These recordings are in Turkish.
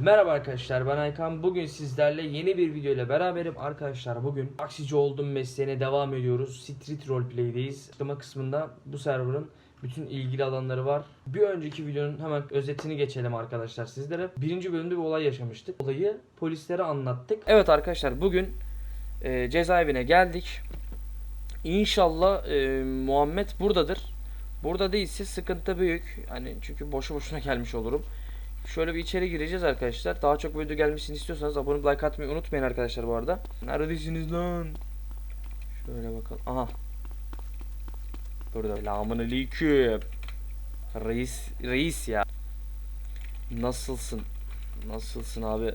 Merhaba arkadaşlar ben Aykan. Bugün sizlerle yeni bir video ile beraberim. Arkadaşlar bugün taksici oldum mesleğine devam ediyoruz. Street Roleplay'deyiz. Açıklama kısmında bu serverın bütün ilgili alanları var. Bir önceki videonun hemen özetini geçelim arkadaşlar sizlere. Birinci bölümde bir olay yaşamıştık. Olayı polislere anlattık. Evet arkadaşlar bugün e, cezaevine geldik. İnşallah e, Muhammed buradadır. Burada değilse sıkıntı büyük. Hani çünkü boşu boşuna gelmiş olurum. Şöyle bir içeri gireceğiz arkadaşlar. Daha çok video gelmesini istiyorsanız abone like atmayı unutmayın arkadaşlar bu arada. Neredesiniz lan? Şöyle bakalım. Aha. Burada. Selamun aleyküm. Reis, reis ya. Nasılsın? Nasılsın abi?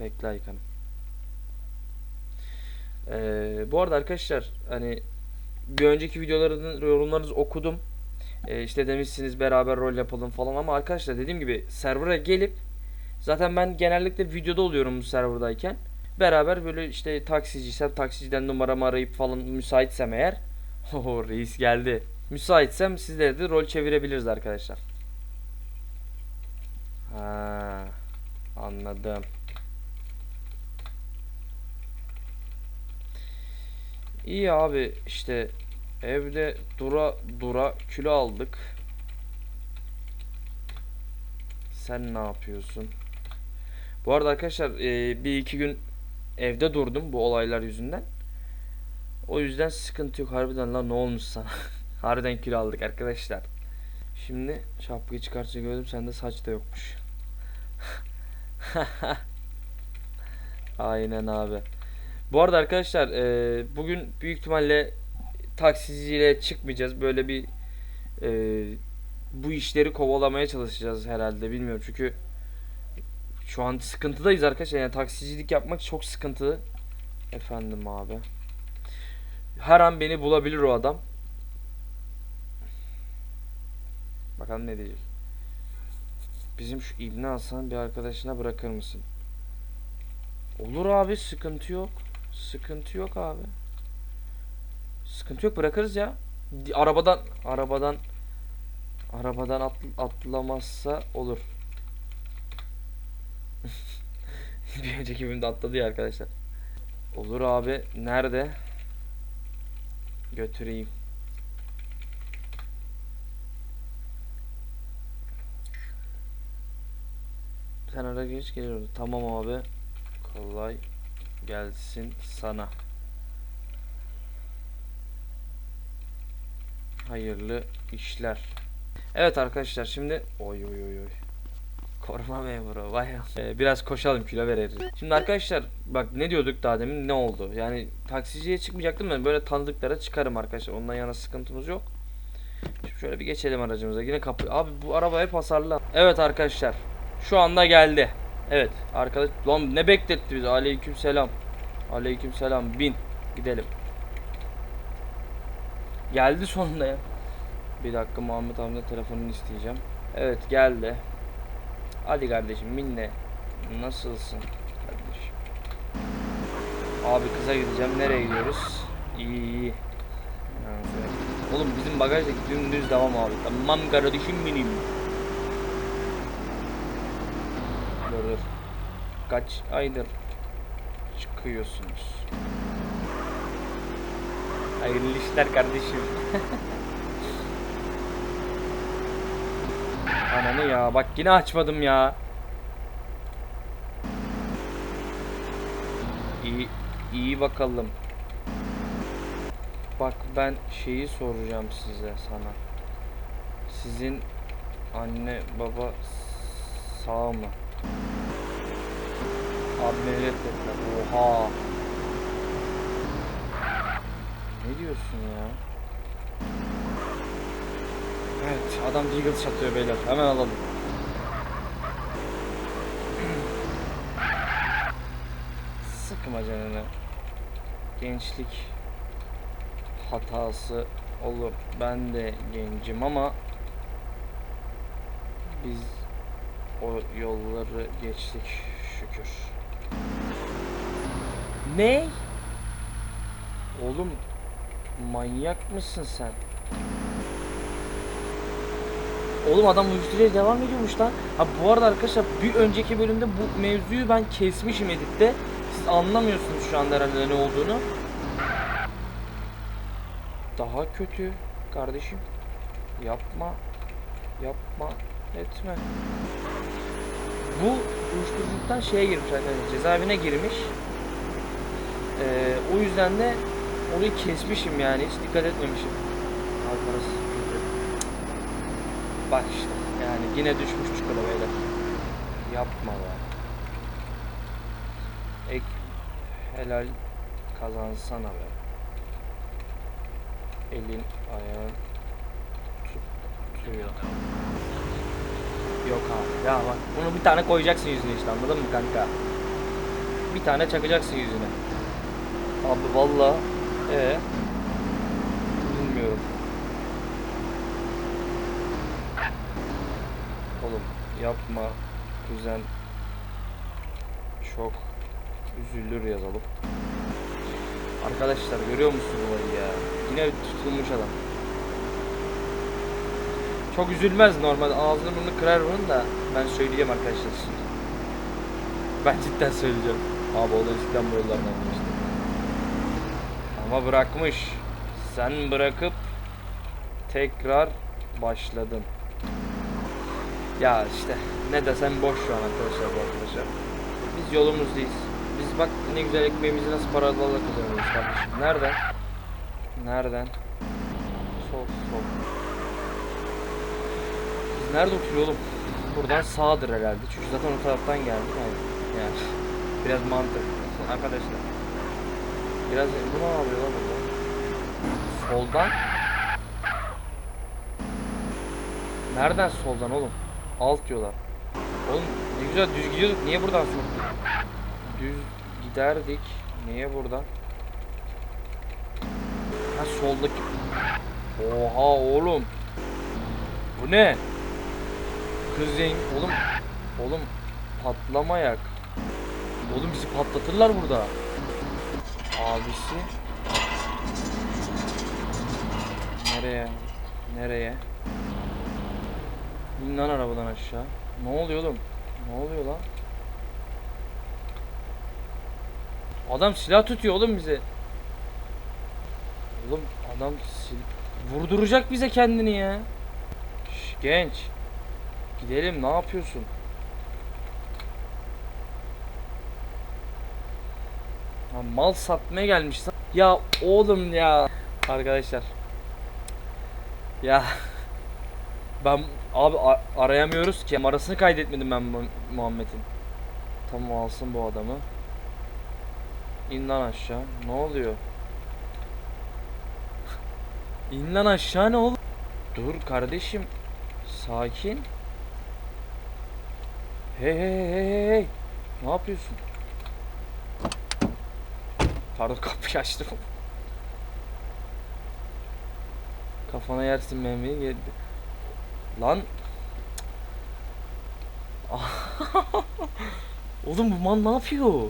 Bekle Aykan'ım. Ee, bu arada arkadaşlar hani bir önceki videoların yorumlarınızı okudum. Ee, işte demişsiniz beraber rol yapalım falan ama arkadaşlar dediğim gibi server'a gelip zaten ben genellikle videoda oluyorum bu serverdayken. Beraber böyle işte taksiciysem taksiciden numaramı arayıp falan müsaitsem eğer Oho reis geldi. Müsaitsem sizlere de rol çevirebiliriz arkadaşlar. Ha, anladım. İyi abi işte evde dura dura kilo aldık. Sen ne yapıyorsun? Bu arada arkadaşlar e, bir iki gün evde durdum bu olaylar yüzünden. O yüzden sıkıntı yok. Harbiden lan ne olmuş sana? Harbiden kilo aldık arkadaşlar. Şimdi şapkayı çıkartınca gördüm sende saç da yokmuş. Aynen abi. Bu arada arkadaşlar e, bugün büyük ihtimalle taksiciyle çıkmayacağız. Böyle bir e, bu işleri kovalamaya çalışacağız herhalde. Bilmiyorum çünkü şu an sıkıntıdayız arkadaşlar. Yani taksicilik yapmak çok sıkıntı. Efendim abi. Her an beni bulabilir o adam. Bakalım ne diyecek. Bizim şu İbni Hasan bir arkadaşına bırakır mısın? Olur abi sıkıntı yok. Sıkıntı yok abi. Sıkıntı yok bırakırız ya. Arabadan arabadan arabadan atl- atlamazsa olur. bir önceki bölümde atladı ya arkadaşlar. Olur abi. Nerede? Götüreyim. Sen ara geç geliyordu. Tamam abi. Kolay gelsin sana. Hayırlı işler. Evet arkadaşlar şimdi oy oy oy oy. Koruma memuru vay Ee, biraz koşalım kilo veririz. Şimdi arkadaşlar bak ne diyorduk daha demin ne oldu? Yani taksiciye çıkmayacaktım ben böyle tanıdıklara çıkarım arkadaşlar. Ondan yana sıkıntımız yok. Şimdi şöyle bir geçelim aracımıza. Yine kapı. Abi bu araba hep hasarlı. Evet arkadaşlar. Şu anda geldi. Evet arkadaş lan ne bekletti bizi? Aleyküm selam. Aleyküm selam. Bin. Gidelim. Geldi sonunda ya. Bir dakika Muhammed abinin telefonunu isteyeceğim. Evet geldi. Hadi kardeşim minne. Nasılsın kardeşim? Abi kıza gideceğim. Nereye gidiyoruz? İyi iyi. Oğlum bizim bagajdaki dümdüz devam abi. Tamam kardeşim benim. Dur dur. Kaç aydır çıkıyorsunuz? Hayırlı işler kardeşim. Ananı ya bak yine açmadım ya. İyi iyi bakalım. Bak ben şeyi soracağım size sana. Sizin anne baba sağ mı? Abi dediler. Oha. Ne diyorsun ya? Evet, adam Deagle satıyor beyler. Hemen alalım. Sıkma canını. Gençlik hatası olur. Ben de gencim ama biz o yolları geçtik şükür. Ne? Oğlum manyak mısın sen? Oğlum adam uyuşturucuya devam ediyormuş lan. Ha bu arada arkadaşlar bir önceki bölümde bu mevzuyu ben kesmişim editte. Siz anlamıyorsunuz şu anda herhalde ne olduğunu. Daha kötü kardeşim. Yapma. Yapma. Etme. Bu uyuşturuculuktan şeye girmiş arkadaşlar. Cezaevine girmiş. Ee, o yüzden de orayı kesmişim yani. Hiç dikkat etmemişim. Abi. Bak işte. Yani yine düşmüş çikolata beyler. Yapma be. Ek helal kazansana be. Elin ayağın tutuyor. Yok abi. Ya bak bunu bir tane koyacaksın yüzüne işte anladın mı kanka? Bir tane çakacaksın yüzüne. Abi valla ee bilmiyorum. Oğlum yapma kuzen çok üzülür yazalım. Arkadaşlar görüyor musunuz olayı ya? Yine tutulmuş adam. Çok üzülmez normalde ağzını burnunu kırar bunun da ben söyleyeyim arkadaşlar. Ben cidden söyleyeceğim. Abi o da yollardan geçti. Ama bırakmış. Sen bırakıp tekrar başladın. Ya işte ne desem boş şu an arkadaşlar bu arkadaşlar. Biz yolumuzdayız. Biz bak ne güzel ekmeğimizi nasıl paralarla kazanıyoruz kardeşim. Nereden? Nereden? Sol sol. Biz nerede oturuyor oğlum? Buradan sağdır herhalde. Çünkü zaten o taraftan geldik. Yani, yani biraz mantık arkadaşlar. Biraz bu ne yapıyor lan burada? Soldan. Nereden soldan oğlum? Alt yola. Oğlum ne güzel düz gidiyorduk. Niye buradan soktuk? Düz giderdik. Niye buradan? Ha soldaki. Oha oğlum. Bu ne? Kız zengin. Oğlum. Oğlum patlamayak. Oğlum bizi patlatırlar burada. Abisi. Nereye? Nereye? İn lan arabadan aşağı. Ne oluyor oğlum? Ne oluyor lan? Adam silah tutuyor oğlum bize. Oğlum adam sil vurduracak bize kendini ya. Şş, genç. Gidelim ne yapıyorsun? Mal satmaya gelmiş. Ya oğlum ya. Arkadaşlar. Ya. Ben abi arayamıyoruz ki. Numarasını kaydetmedim ben Mu- Muhammed'in. Tamam alsın bu adamı. İn lan aşağı. Ne oluyor? İn lan aşağı ne oldu? Dur kardeşim. Sakin. Hey hey hey, hey. Ne yapıyorsun? Pardon kapıyı açtım. Kafana yersin Mehmet'i geldi. Lan. Oğlum bu man ne yapıyor?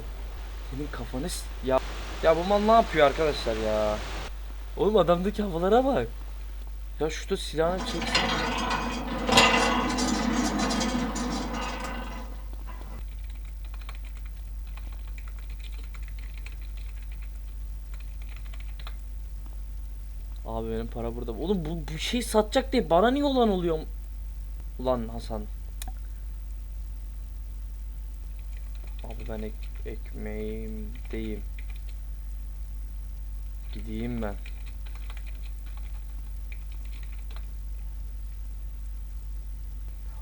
Senin kafanı ya ya bu man ne yapıyor arkadaşlar ya? Oğlum adamdaki havalara bak. Ya şurada silahını çeksin. Abi benim para burada. Oğlum bu, bu şey satacak diye bana niye olan oluyor? Ulan Hasan. Abi ben ek, ekmeğimdeyim. Gideyim ben.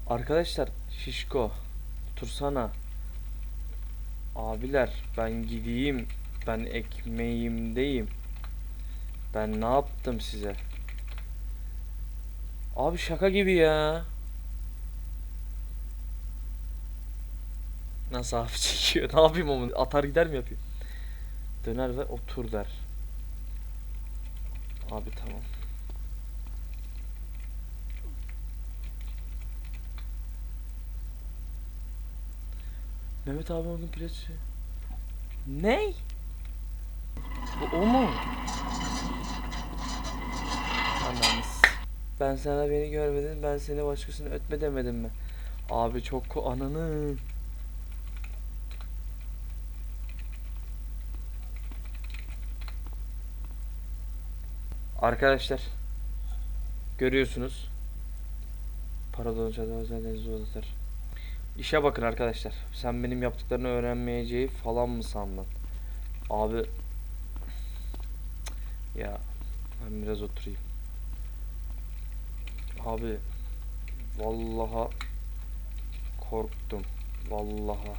Arkadaşlar şişko otursana. Abiler ben gideyim. Ben ekmeğimdeyim. Ben ne yaptım size? Abi şaka gibi ya. Nasıl abi çekiyor? Ne yapayım onu? Atar gider mi yapayım? Döner ve otur der. Abi tamam. Mehmet abi onun plası. Ne? Bu o mu? Ben sana beni görmedin. Ben seni başkasını ötme demedim mi? Abi çok ananı. Arkadaşlar görüyorsunuz. Para dolunca da özel denizi uzatır. İşe bakın arkadaşlar. Sen benim yaptıklarını öğrenmeyeceği falan mı sandın? Abi ya ben biraz oturayım. Abi vallaha korktum. Vallaha.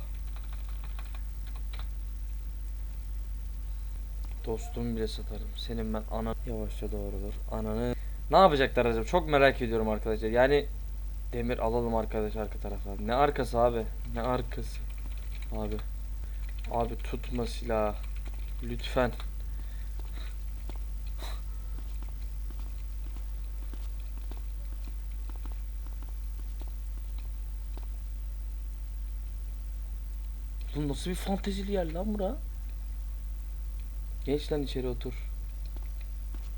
Dostum bile satarım. Senin ben ana yavaşça doğrudur. Ananı ne yapacaklar acaba? Çok merak ediyorum arkadaşlar. Yani demir alalım arkadaş arka tarafa. Ne arkası abi? Ne arkası? Abi. Abi tutma silahı. Lütfen. Bu nasıl bir fantezili yer lan bura? Geç lan içeri otur.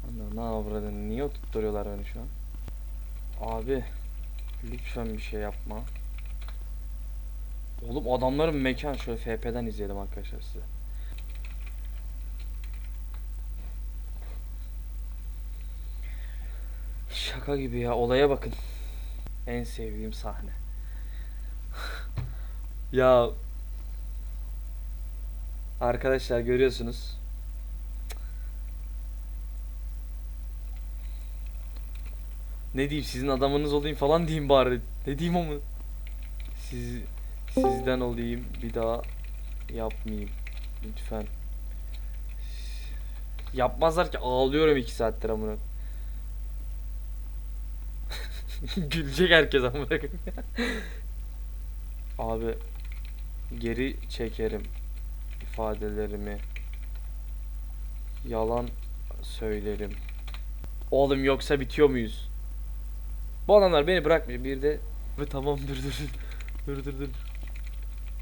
Ana ne avradın niye oturtturuyorlar beni şu an? Abi lütfen bir şey yapma. Oğlum adamların mekan şöyle FP'den izleyelim arkadaşlar size. Şaka gibi ya olaya bakın. En sevdiğim sahne. ya Arkadaşlar görüyorsunuz. Ne diyeyim sizin adamınız olayım falan diyeyim bari. Ne diyeyim ama. Siz sizden olayım bir daha yapmayayım. Lütfen. Yapmazlar ki ağlıyorum iki saattir amına. Gülecek herkes amına. Abi geri çekerim ifadelerimi. Yalan söylerim. Oğlum yoksa bitiyor muyuz? Bu adamlar beni bırakmıyor. Bir de ve tamam dur dur dur. Dur dur.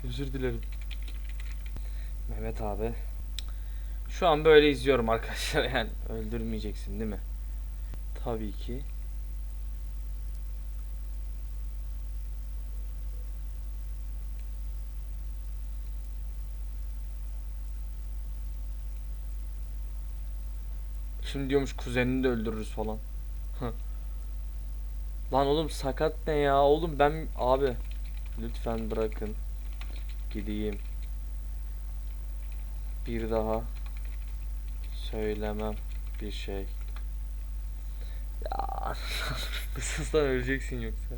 Özür dilerim. Mehmet abi. Şu an böyle izliyorum arkadaşlar yani öldürmeyeceksin değil mi? Tabii ki. Şimdi diyormuş kuzenini de öldürürüz falan. Lan oğlum sakat ne ya? Oğlum ben abi lütfen bırakın gideyim. Bir daha söylemem bir şey. Ya lan öleceksin yoksa.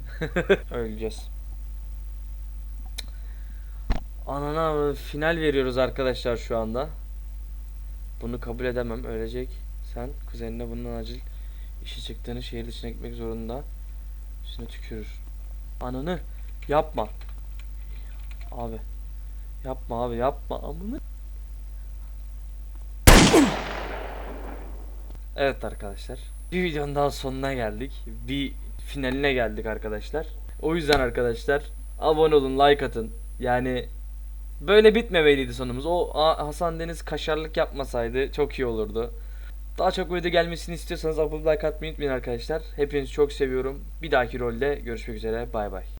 Öleceğiz. Anana final veriyoruz arkadaşlar şu anda. Bunu kabul edemem. Ölecek. Sen kuzenine bundan acil işi çıktığını şehir dışına gitmek zorunda. Üstüne tükürür. Ananı yapma. Abi. Yapma abi yapma. Amını. Evet arkadaşlar. Bir videonun daha sonuna geldik. Bir finaline geldik arkadaşlar. O yüzden arkadaşlar abone olun, like atın. Yani böyle bitmemeliydi sonumuz. O Hasan Deniz kaşarlık yapmasaydı çok iyi olurdu. Daha çok video gelmesini istiyorsanız abone like atmayı unutmayın arkadaşlar. Hepinizi çok seviyorum. Bir dahaki rolde görüşmek üzere. Bay bay.